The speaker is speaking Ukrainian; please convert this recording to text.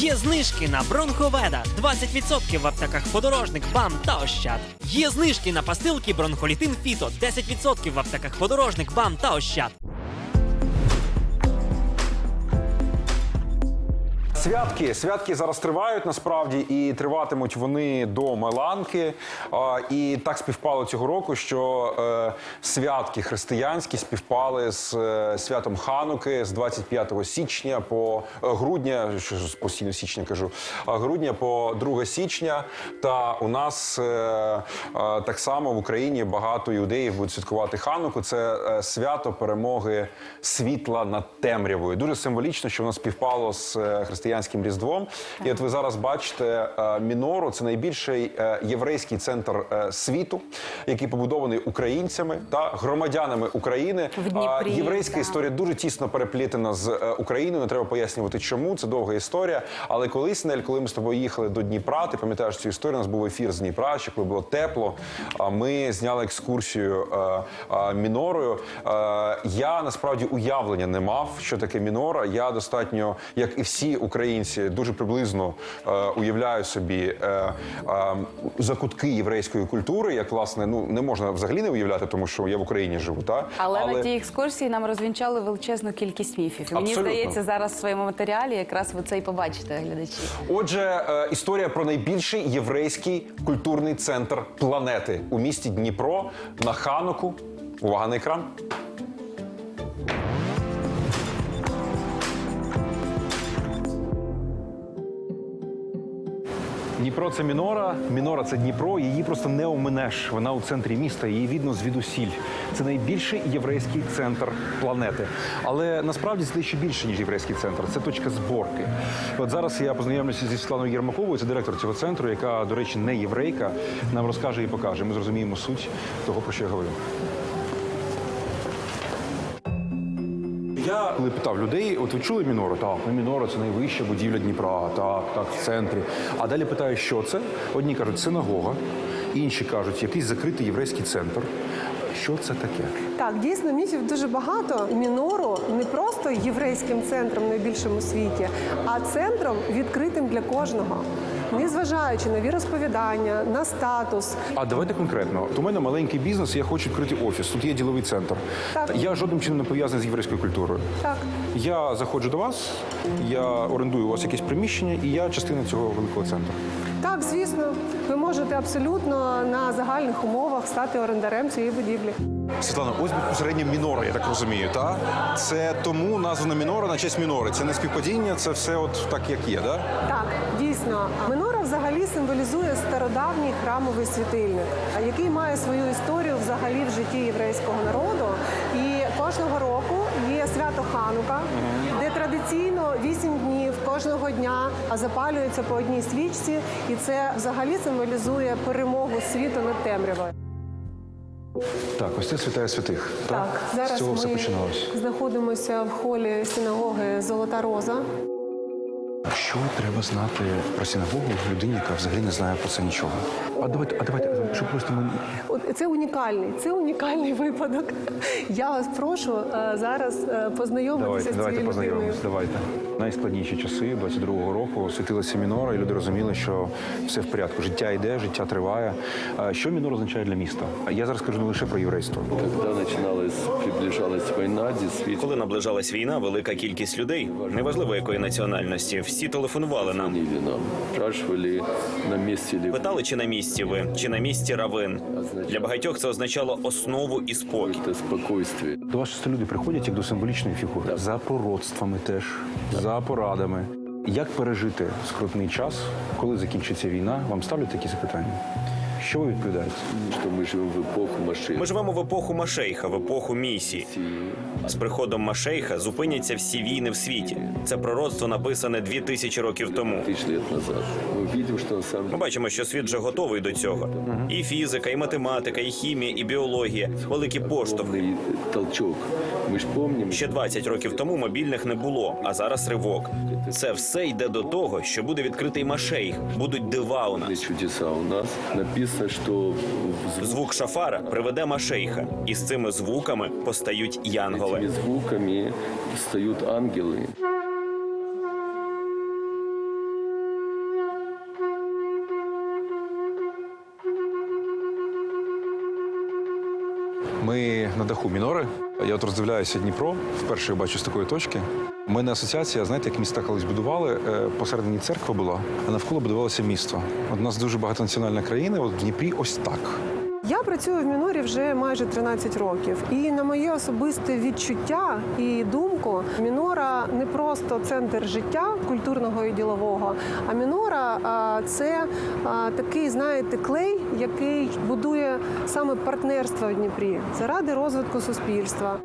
Є знижки на бронховеда 20% в аптеках подорожник, БАМ та Ощад. Є знижки на пастилки бронхолітин Фіто 10% в аптеках подорожник, БАМ та Ощад. Святки, святки зараз тривають насправді і триватимуть вони до Маланки. А, І так співпало цього року, що е, святки християнські співпали з е, святом Хануки з 25 січня по е, грудня, що ж постійно січня кажу, грудня по 2 січня. Та у нас так само в Україні багато іудеїв будуть святкувати Хануку. Це свято перемоги світла над темрявою. Дуже символічно, що воно співпало з е, християнським різдвом. І от ви зараз бачите е, мінору. Це найбільший е, єврейський центр е, світу, який побудований українцями та громадянами України. Дніпрі, Єврейська так. історія дуже тісно переплітена з Україною. Не треба пояснювати, чому це довга історія. Але колись Нель, коли ми з тобою їхали до Дніпра, ти пам'ятаєш цю історію? У нас був ефір з Дніпра, ще коли було тепло. Ми зняли екскурсію мінорою. Я насправді уявлення не мав, що таке мінора. Я достатньо, як і всі українці, дуже приблизно е, уявляю собі е, е, закутки єврейської культури, як власне ну не можна взагалі не уявляти, тому що я в Україні живу. Та Але, на тій екскурсії нам розвінчали величезну кількість міфів. І Мені здається, зараз в своєму матеріалі якраз ви це і побачите, глядачі. Отже, е, історія про найбільший єврейський культурний центр планети у місті Дніпро на Хануку. Увага на екран. Дніпро це мінора, мінора це Дніпро. Її просто не оминеш. Вона у центрі міста, її видно звідусіль. Це найбільший єврейський центр планети. Але насправді це дещо більше, ніж єврейський центр. Це точка зборки. От зараз я познайомлюся зі Світланою Єрмаковою, це директор цього центру, яка, до речі, не єврейка. Нам розкаже і покаже. Ми зрозуміємо суть того, про що я говорю. Я коли питав людей, от ви чули Мінору? Так, ну Мінора це найвища будівля Дніпра, так, так, в центрі. А далі питаю, що це? Одні кажуть, синагога, інші кажуть, якийсь закритий єврейський центр. Що це таке? Так, дійсно, міфів дуже багато. Мінору не просто єврейським центром найбільшим у світі, а центром відкритим для кожного. Незважаючи на віросповідання, на статус. А давайте конкретно. От у мене маленький бізнес, я хочу відкрити офіс. Тут є діловий центр. Так. Я жодним чином не пов'язаний з єврейською культурою. Так, Я заходжу до вас, я орендую у вас якесь приміщення, і я частина цього великого центру. так, звісно, ви можете абсолютно на загальних умовах стати орендарем цієї будівлі. Світлана, ось безпосередньо мінора, я так розумію. Та це тому названа мінора на честь мінори. Це не співпадіння, це все от так, як є, да? Так, дійсно, минора взагалі символізує стародавній храмовий світильник, який має свою історію взагалі в житті єврейського народу. І кожного року є свято Ханука, де традиційно вісім днів кожного дня запалюється по одній свічці, і це взагалі символізує перемогу світу над темрявою. Так, ось це святая святих. Так, зараз з цього все починалось. знаходимося в холі синагоги Золота Роза. Що треба знати про синагогу людині, яка взагалі не знає про це нічого? А давайте, а давайте, щоб просто ми От це унікальний, це унікальний випадок. Я вас прошу е, зараз е, познайомитися давайте, з давайте цією людиною. познайомимось. Давайте найскладніші часи 22-го року світилася мінора, і люди розуміли, що все в порядку. Життя йде, життя триває. Що мінора означає для міста? Я зараз кажу не лише про єврейство. Когда начиналась, приближалась война, действительно, Коли наближалась війна, велика кількість людей, неважливо якої національності, всі телефонували нам. Питали, чи на місці ви, чи на місці равин. Для багатьох це означало основу і спокій. До вас часто люди приходять як до символічної фігури за пророцтвами теж, за порадами. Як пережити скрутний час, коли закінчиться війна? Вам ставлять такі запитання? Що ви відповідаєте? Что мы живем в эпоху машин. Ми живемо в епоху Машейха, в епоху місії. З приходом Машейха зупиняться всі війни в світі. Це пророцтво написане дві тисячі років тому. Тысяч лет назад. Мы видим, что на самом Ми деле бачимо, що світ вже готовий до цього. І фізика, і математика, і хімія, і біологія великий поштовх. огромный толчок. Мы ж помним, Ще 20 років тому мобільних не було, а зараз ривок. Це все йде до того, що буде відкритий машейх, будуть дива у были нас. чудеса у нас. Написано, что в Звук шафара приведе машейха, і з цими звуками постають янголи. звуками стають ангелы. Даху мінори. Я от роздивляюся Дніпро, вперше я бачу з такої точки. У мене асоціація, знаєте, як міста колись будували, е, посередині церква була, а навколо будувалося місто. У нас дуже багатонаціональна країна, от в Дніпрі ось так. Я працюю в мінорі вже майже 13 років, і на моє особисте відчуття і думку, мінора не просто центр життя культурного і ділового, а мінора це такий, знаєте, клей, який будує саме партнерство в Дніпрі заради розвитку суспільства.